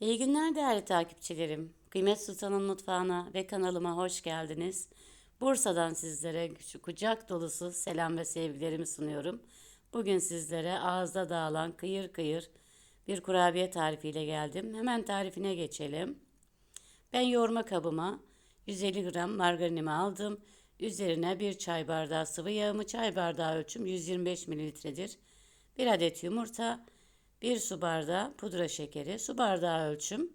İyi günler değerli takipçilerim. Kıymet Sultan'ın mutfağına ve kanalıma hoş geldiniz. Bursa'dan sizlere şu kucak dolusu selam ve sevgilerimi sunuyorum. Bugün sizlere ağızda dağılan kıyır kıyır bir kurabiye tarifiyle geldim. Hemen tarifine geçelim. Ben yoğurma kabıma 150 gram margarinimi aldım. Üzerine bir çay bardağı sıvı yağımı, çay bardağı ölçüm 125 mililitredir. Bir adet yumurta, 1 su bardağı pudra şekeri, su bardağı ölçüm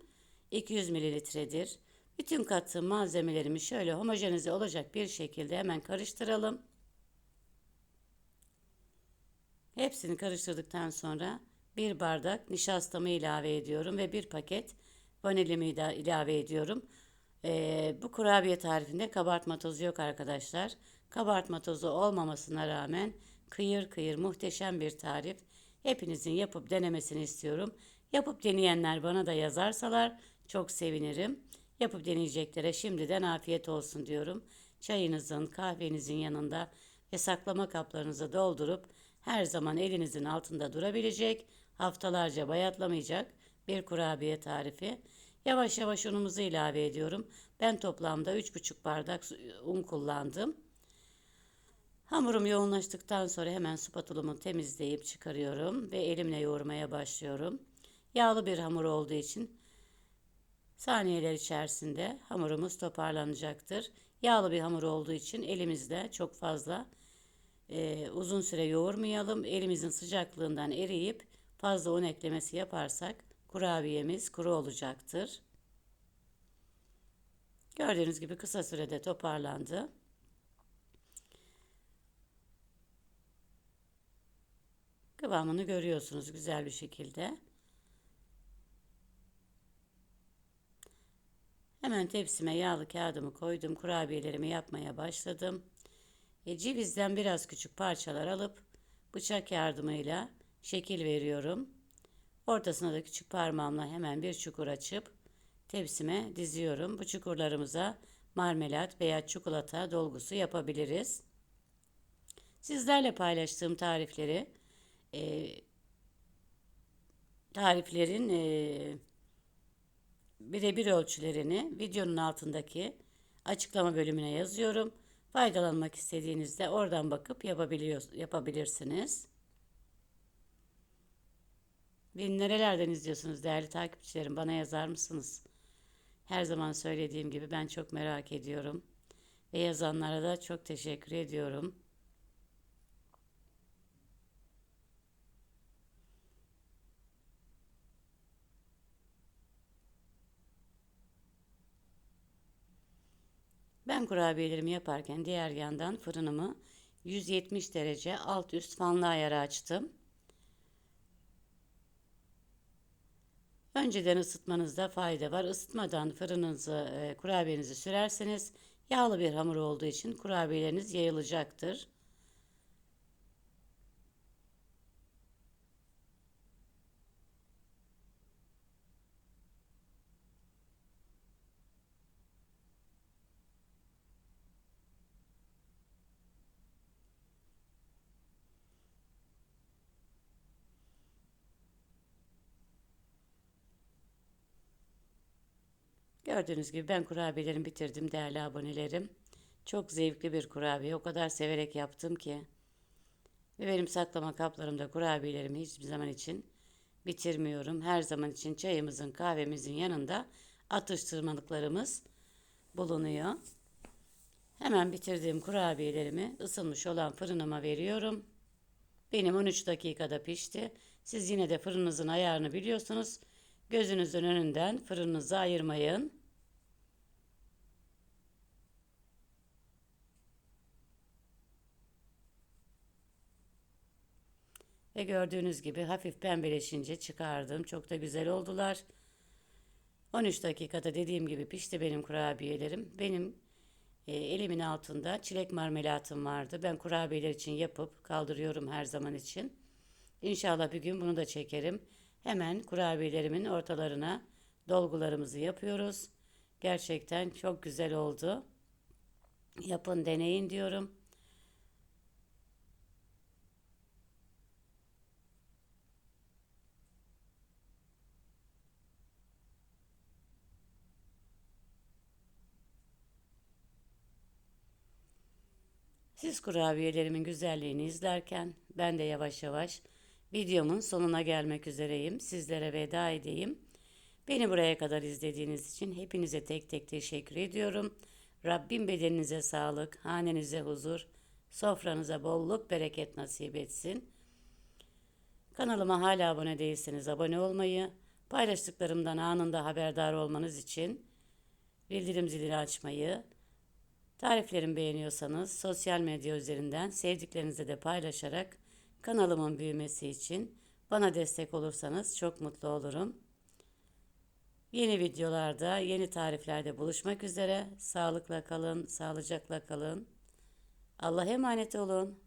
200 mililitredir. Bütün kattığım malzemelerimi şöyle homojenize olacak bir şekilde hemen karıştıralım. Hepsini karıştırdıktan sonra bir bardak nişastamı ilave ediyorum ve bir paket vanilimi ilave ediyorum. Ee, bu kurabiye tarifinde kabartma tozu yok arkadaşlar. Kabartma tozu olmamasına rağmen kıyır kıyır muhteşem bir tarif. Hepinizin yapıp denemesini istiyorum. Yapıp deneyenler bana da yazarsalar çok sevinirim. Yapıp deneyeceklere şimdiden afiyet olsun diyorum. Çayınızın, kahvenizin yanında ve saklama kaplarınıza doldurup her zaman elinizin altında durabilecek, haftalarca bayatlamayacak bir kurabiye tarifi. Yavaş yavaş unumuzu ilave ediyorum. Ben toplamda 3,5 bardak un kullandım. Hamurum yoğunlaştıktan sonra hemen spatulumu temizleyip çıkarıyorum ve elimle yoğurmaya başlıyorum. Yağlı bir hamur olduğu için saniyeler içerisinde hamurumuz toparlanacaktır. Yağlı bir hamur olduğu için elimizde çok fazla e, uzun süre yoğurmayalım. Elimizin sıcaklığından eriyip fazla un eklemesi yaparsak kurabiyemiz kuru olacaktır. Gördüğünüz gibi kısa sürede toparlandı. Kıvamını görüyorsunuz güzel bir şekilde. Hemen tepsime yağlı kağıdımı koydum. Kurabiyelerimi yapmaya başladım. E, cevizden biraz küçük parçalar alıp bıçak yardımıyla şekil veriyorum. Ortasına da küçük parmağımla hemen bir çukur açıp tepsime diziyorum. Bu çukurlarımıza marmelat veya çikolata dolgusu yapabiliriz. Sizlerle paylaştığım tarifleri e, tariflerin e, birebir ölçülerini videonun altındaki açıklama bölümüne yazıyorum. Faydalanmak istediğinizde oradan bakıp yapabiliyor, yapabilirsiniz. Beni nerelerden izliyorsunuz değerli takipçilerim? Bana yazar mısınız? Her zaman söylediğim gibi ben çok merak ediyorum. Ve yazanlara da çok teşekkür ediyorum. Ben kurabiyelerimi yaparken diğer yandan fırınımı 170 derece alt üst fanlı ayarı açtım. Önceden ısıtmanızda fayda var. Isıtmadan fırınınızı, e, kurabiyenizi sürerseniz yağlı bir hamur olduğu için kurabiyeleriniz yayılacaktır. Gördüğünüz gibi ben kurabiyelerimi bitirdim değerli abonelerim. Çok zevkli bir kurabiye. O kadar severek yaptım ki. Ve benim saklama kaplarımda kurabiyelerimi hiçbir zaman için bitirmiyorum. Her zaman için çayımızın, kahvemizin yanında atıştırmalıklarımız bulunuyor. Hemen bitirdiğim kurabiyelerimi ısınmış olan fırınıma veriyorum. Benim 13 dakikada pişti. Siz yine de fırınınızın ayarını biliyorsunuz. Gözünüzün önünden fırınınızı ayırmayın. Ve gördüğünüz gibi hafif pembeleşince çıkardım. Çok da güzel oldular. 13 dakikada dediğim gibi pişti benim kurabiyelerim. Benim e, elimin altında çilek marmelatım vardı. Ben kurabiyeler için yapıp kaldırıyorum her zaman için. İnşallah bir gün bunu da çekerim. Hemen kurabiyelerimin ortalarına dolgularımızı yapıyoruz. Gerçekten çok güzel oldu. Yapın deneyin diyorum. Siz kurabiyelerimin güzelliğini izlerken ben de yavaş yavaş videomun sonuna gelmek üzereyim. Sizlere veda edeyim. Beni buraya kadar izlediğiniz için hepinize tek tek teşekkür ediyorum. Rabbim bedeninize sağlık, hanenize huzur, sofranıza bolluk, bereket nasip etsin. Kanalıma hala abone değilseniz abone olmayı, paylaştıklarımdan anında haberdar olmanız için bildirim zilini açmayı, tariflerimi beğeniyorsanız sosyal medya üzerinden sevdiklerinize de paylaşarak kanalımın büyümesi için bana destek olursanız çok mutlu olurum. Yeni videolarda, yeni tariflerde buluşmak üzere. Sağlıkla kalın, sağlıcakla kalın. Allah'a emanet olun.